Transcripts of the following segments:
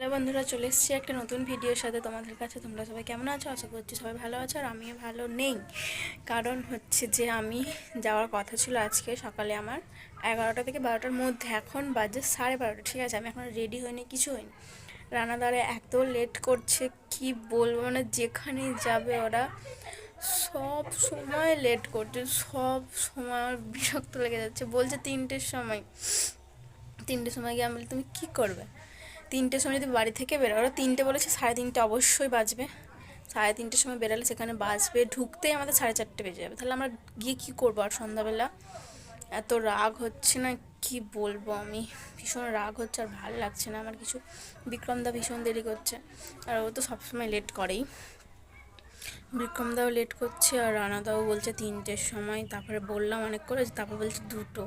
Hello বন্ধুরা, চলে এসেছি একটা নতুন ভিডিওর সাথে তোমাদের কাছে। তোমরা সবাই কেমন আছো? আশা করছি সবাই ভালো আছো আর আমিও ভালো নেই। কারণ হচ্ছে যে আমি যাওয়ার কথা ছিল আজকে সকালে আমার এগারোটা থেকে বারোটার মধ্যে। এখন বাজে সাড়ে বারোটা, ঠিক আছে? আমি এখন রেডি হইনি, কিছু হয়নি রানাদারে এত লেট করছে, কি বলব? মানে যেখানে যাবে ওরা সব সময় লেট করছে, সব সময় বিরক্ত লেগে যাচ্ছে। বলছে তিনটের সময় তিনটের সময় গিয়ে আমি তুমি কী করবে? তিনটের সময় যদি বাড়ি থেকে বেরোয় ওরা তিনটে বলেছে সাড়ে তিনটে অবশ্যই বাজবে। সাড়ে তিনটের সময় বেরালে সেখানে বাজবে, ঢুকতেই আমাদের সাড়ে চারটে বেজে যাবে। তাহলে আমরা গিয়ে কী করব আর সন্ধ্যাবেলা? এত রাগ হচ্ছে না, কি বলব আমি? ভীষণ রাগ হচ্ছে আর ভালো লাগছে না আমার কিছু। বিক্রমদা ভীষণ দেরি করছে, আর ও তো সবসময় লেট করেই। বিক্রমদাও লেট করছে আর রানাদাও বলছে তিনটের সময়, তারপরে বললাম অনেক করে, তারপর বলছে দুটো।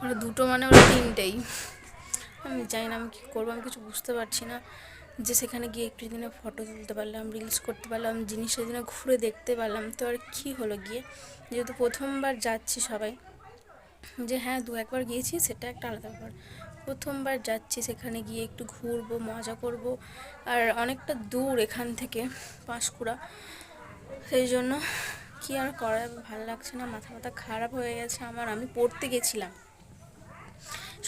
মানে দুটো মানে ওরা তিনটেই। আমি জানি না আমি কী করব, আমি কিছু বুঝতে পারছি না। যে সেখানে গিয়ে একটু দিনে ফটো তুলতে পারলাম রিলস করতে পারলাম জিনিস সেদিনে ঘুরে দেখতে পারলাম, তো আর কী হলো গিয়ে? যেহেতু প্রথমবার যাচ্ছি সবাই, যে হ্যাঁ দু একবার গিয়েছি, সেটা একটা আলাদা ব্যাপার। প্রথমবার যাচ্ছি, সেখানে গিয়ে একটু ঘুরবো, মজা করব, আর অনেকটা দূর এখান থেকে পাঁশকুড়া। সেই জন্য কী আর করা ভালো লাগছে না মাথা মাথা খারাপ হয়ে গেছে আমার, আমি পড়তে গেছিলাম।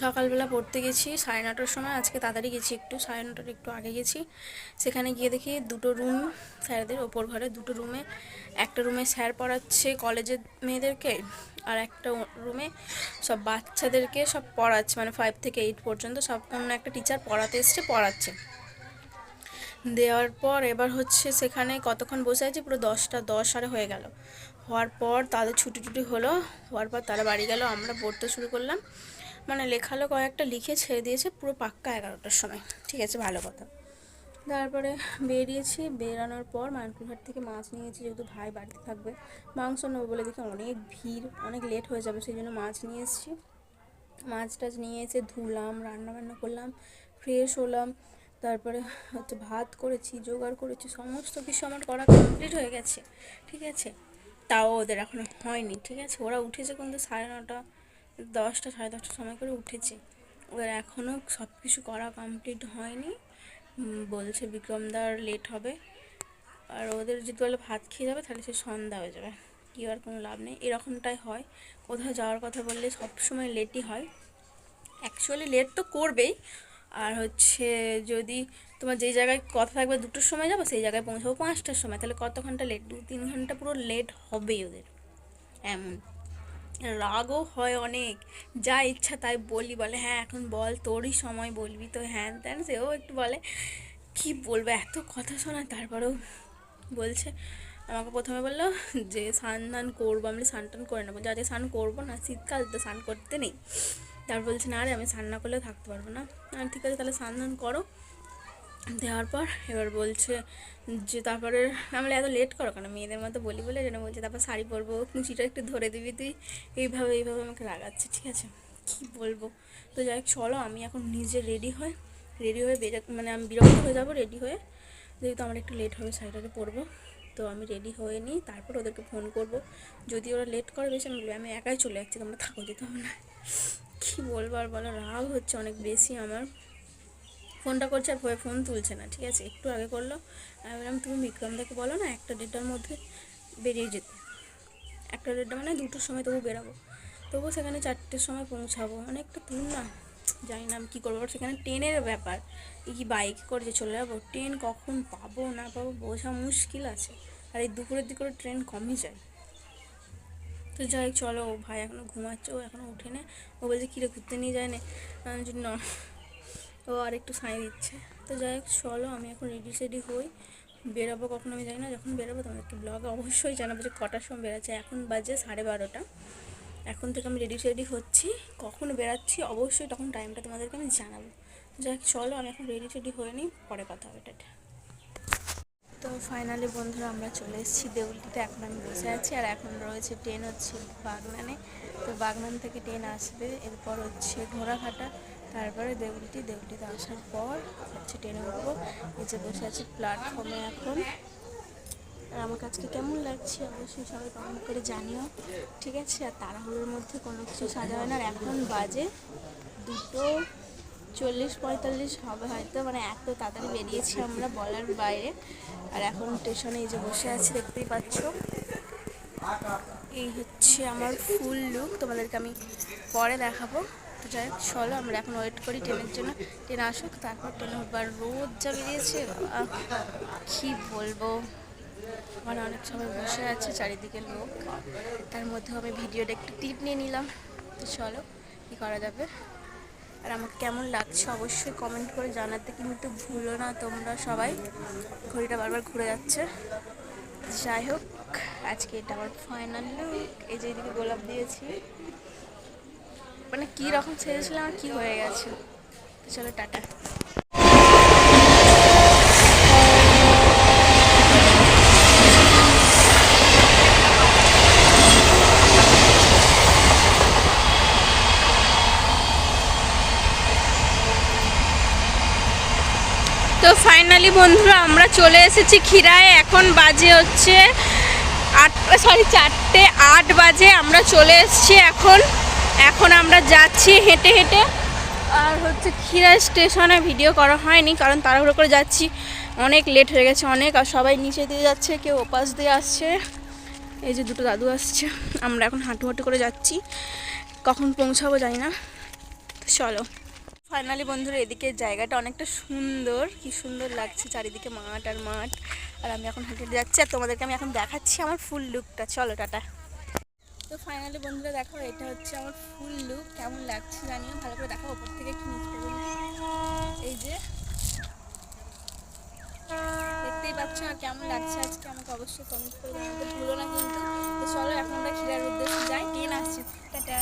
সকালবেলা পড়তে গেছি, সাড়ে নটার সময়, আজকে তাড়াতাড়ি গেছি একটু, সাড়ে নটার একটু আগে গেছি। সেখানে গিয়ে দেখি দুটো রুম স্যারদের ওপর ঘরে দুটো রুমে একটা রুমে স্যার পড়াচ্ছে কলেজের মেয়েদেরকে আর একটা রুমে সব বাচ্চাদেরকে সব পড়াচ্ছে মানে ফাইভ থেকে এইট পর্যন্ত সব অন্য একটা টিচার পড়াতে এসছে, পড়াচ্ছে। দেওয়ার পর এবার হচ্ছে সেখানে কতক্ষণ বসে আছে, পুরো দশটা, দশ আরে হয়ে গেল। হওয়ার পর তাদের ছুটি টুটি হলো, হওয়ার পর তারা বাড়ি গেল, আমরা পড়তে শুরু করলাম। মানে লেখালো কয়েকটা লিখে ছেড়ে দিয়েছে পুরো পাক্কা এগারোটার সময়। ঠিক আছে, ভালো কথা। তারপরে বেরিয়েছি, বেরানোর পর মানকুরহাট থেকে মাছ নিয়েছি, যেহেতু ভাই বাড়িতে থাকবে। মাংস নেব বলে দেখি অনেক ভিড়, অনেক লেট হয়ে যাবে, সেই জন্য মাছ নিয়ে এসেছি। মাছ টাছ নিয়ে এসে ধুলাম রান্না বান্না করলাম ফ্রেশ হলাম। তারপরে হচ্ছে ভাত করেছি, জোগাড় করেছি, সমস্ত কিছু আমার করা কমপ্লিট হয়ে গেছে। ঠিক আছে? তাও ওদের এখনও হয়নি, ঠিক আছে? ওরা উঠেছে কিন্তু সাড়ে নটা দশটা, সাড়ে দশটার সময় করে উঠেছে। ওদের এখনও সব কিছু করা কমপ্লিট হয়নি। বলছে বিক্রমদার লেট হবে। আর ওদের যদি বলে ভাত খেয়ে যাবে, তাহলে সে সন্ধ্যা হয়ে যাবে। কি আর কোনো লাভ নেই। এরকমটাই হয়। কোথাও যাওয়ার কথা বললে সব সময় লেটই হয়। অ্যাকচুয়ালি লেট তো করবেই। আর হচ্ছে যদি তোমার যেই জায়গায় কথা থাকবে দুটোর সময় যাব, সেই জায়গায় পৌঁছাবো পাঁচটার সময়। তাহলে কত ঘণ্টা লেট দু তিন ঘণ্টা পুরো লেট হবেই ওদের। এমন। রাগও হয় অনেক। যা ইচ্ছা তাই বলি, বলে হ্যাঁ এখন বল, তোরই সময় বলবি তো। হ্যান ত্যান সেও একটু বলে, কি বলব, এত কথা শোনা? তারপরেও বলছে, আমাকে প্রথমে বলল যে, স্নান টান করব। আমি স্নান টান করে নেব। যাতে স্নান করব না, শীতকাল তো স্নান করতে নেই। তারপর বলছে, না রে, আমি স্নান না করলেও থাকতে পারব না। আর ঠিক আছে, তাহলে স্নান টান করো। দেওয়ার পর এবার বলছে যে তারপরে আমরা এত লেট করো কেন? মেয়েদের মতো বলি বলে যেন বলছে, তারপর শাড়ি পরবো, কুচিটা একটু ধরে দিবি তুই। এইভাবে এইভাবে আমাকে রাগাচ্ছে, ঠিক আছে? কী বলব? তো যাই হোক, চলো, আমি এখন নিজে রেডি হই রেডি হয়ে বেরো মানে আমি বিরক্ত হয়ে যাব রেডি হয়ে। যেহেতু আমার একটু লেট হবে, শাড়িটাকে পরবো। তো আমি রেডি হয়ে নিই, তারপর ওদেরকে ফোন করব। যদি ওরা লেট করে বেশি, আমি আমি একাই চলে যাচ্ছি, তোমরা থাকো, যেতে হবে না। কী বলব আর বলো, রাগ হচ্ছে অনেক বেশি আমার। ফোনটা করছে আর ফোন তুলছে না, ঠিক আছে? একটু আগে করল। আমি বললাম, তুমি বিক্রমদাকে বলো না, একটা দেড়টার মধ্যে বেরিয়ে যেতে। একটা দেড়টা মানে দুটোর সময় তবু বেরাবো। তবু সেখানে চারটের সময় পৌঁছাবো। অনেকটা দূর না? জানি না আমি কী করব। সেখানে ট্রেনের ব্যাপার। কি বাইক করে যে চলে যাব? ট্রেন কখন পাবো না পাবো বোঝা মুশকিল আছে। আর এই দুপুরের দিকে করে ট্রেন কমই যায়। তো যাই চলো ভাই এখনও ঘুমাচ্ছে, ও এখনও উঠে নে। ও বলছে কিরে ঘুরতে নিয়ে যায় না? আমি ও আর একটু সাই দিচ্ছে। তো যাই হোক, চলো, আমি এখন রেডি সেডি হই। বেরোবো কখন আমি জানি না, যখন বেরোবো তোমাদেরকে ব্লগে অবশ্যই জানাব যে কটার সময় বেরোচ্ছে। এখন বাজে সাড়ে বারোটা। এখন থেকে আমি রেডি সেডি হচ্ছি। কখন বেরাচ্ছি অবশ্যই তখন টাইমটা তোমাদেরকে আমি জানাব। যাই চলো, আমি এখন রেডি সেডি হয়ে নিই, পরে কথা হবে, টাটা। তো ফাইনালি বন্ধুরা, আমরা চলে এসেছি দেউলিতে এখন আমি বসে আছি, আর এখন রয়েছে ট্রেন হচ্ছে বাগনানে। তো বাগনান থেকে ট্রেন আসবে। এরপর হচ্ছে ঘোড়াঘাটা। তারপরে দেউলটি, দেউলটিতে আসার পর হচ্ছে ট্রেনে উঠবো। যে বসে আছি প্ল্যাটফর্মে এখন। আর আমার কাছকে কেমন লাগছে অবশ্যই সবাই কমেন্ট করে জানিও, ঠিক আছে? আর তাড়াহুড়োর মধ্যে কোনো কিছু সাজা হয় না। আর এখন বাজে দুটো চল্লিশ পঁয়তাল্লিশ হবে হয়তো মানে এত তাড়াতাড়ি বেরিয়েছি আমরা বলার বাইরে। আর এখন স্টেশনে এই যে বসে আছি, দেখতেই পাচ্ছ। এই হচ্ছে আমার ফুল লুক তোমাদেরকে আমি পরে দেখাবো। যাই চলো আমরা এখন ওয়েট করি ট্রেনের জন্য। ট্রেন আসুক তারপর ট্রেনে উঠবার রোদ যা বেরিয়েছে বাবা, কি বলব? মানে অনেক সময় বসে আছে চারিদিকে লোক। তার মধ্যেও আমি ভিডিওটা একটু ক্লিপ নিয়ে নিলাম। তো চলো কী করা যাবে? আর আমাকে কেমন লাগছে অবশ্যই কমেন্ট করে জানাতে কিন্তু ভুলো না তোমরা সবাই। ঘড়িটা বারবার ঘুরে যাচ্ছে। যাই হোক আজকে এটা আমার ফাইনাল লুক এই যে এদিকে গোলাপ দিয়েছি। মানে কী রকম ছেড়েছিলাম আর কী হয়ে গেছে? তো চলো, টাটা। তো ফাইনালি বন্ধুরা, আমরা চলে এসেছি খিরায় এখন বাজে হচ্ছে আট সরি চারটে আট বাজে। আমরা চলে এসেছি এখন এখন আমরা যাচ্ছি হেঁটে হেঁটে। আর হচ্ছে খিরা স্টেশনে ভিডিও করা হয়নি, কারণ তাড়াহুড়ো করে যাচ্ছি। অনেক লেট হয়ে গেছে, অনেক, আর সবাই নিচে দিয়ে যাচ্ছে, কেউ ওপাশ দিয়ে আসছে। এই যে দুটো দাদু আসছে, আমরা এখন হাঁটু হাঁটু করে যাচ্ছি। কখন পৌঁছাবো জানি না। চলো। ফাইনালি বন্ধুরা, এদিকে জায়গাটা অনেকটা সুন্দর। কি সুন্দর লাগছে চারিদিকে মাঠ আর মাঠ। আর আমি এখন হেঁটে যাচ্ছি, আর তোমাদেরকে আমি এখন দেখাচ্ছি আমার ফুল লুকটা চলো, টাটা। তো ফাইনালি বন্ধুরা দেখো, এটা হচ্ছে আমার ফুল লুক কেমন লাগছে জানিও? ভালো করে দেখো ওপর থেকে একটু নিচ এই যে, দেখতেই পাচ্ছ আর কেমন লাগছে আজকে, আমাকে অবশ্যই কমেন্ট করে জানাতে ভুলো না কিন্তু। চলো, এখন আমরা ক্ষীরার উদ্দেশ্যে যাই। ট্রেন আসছি টাটা।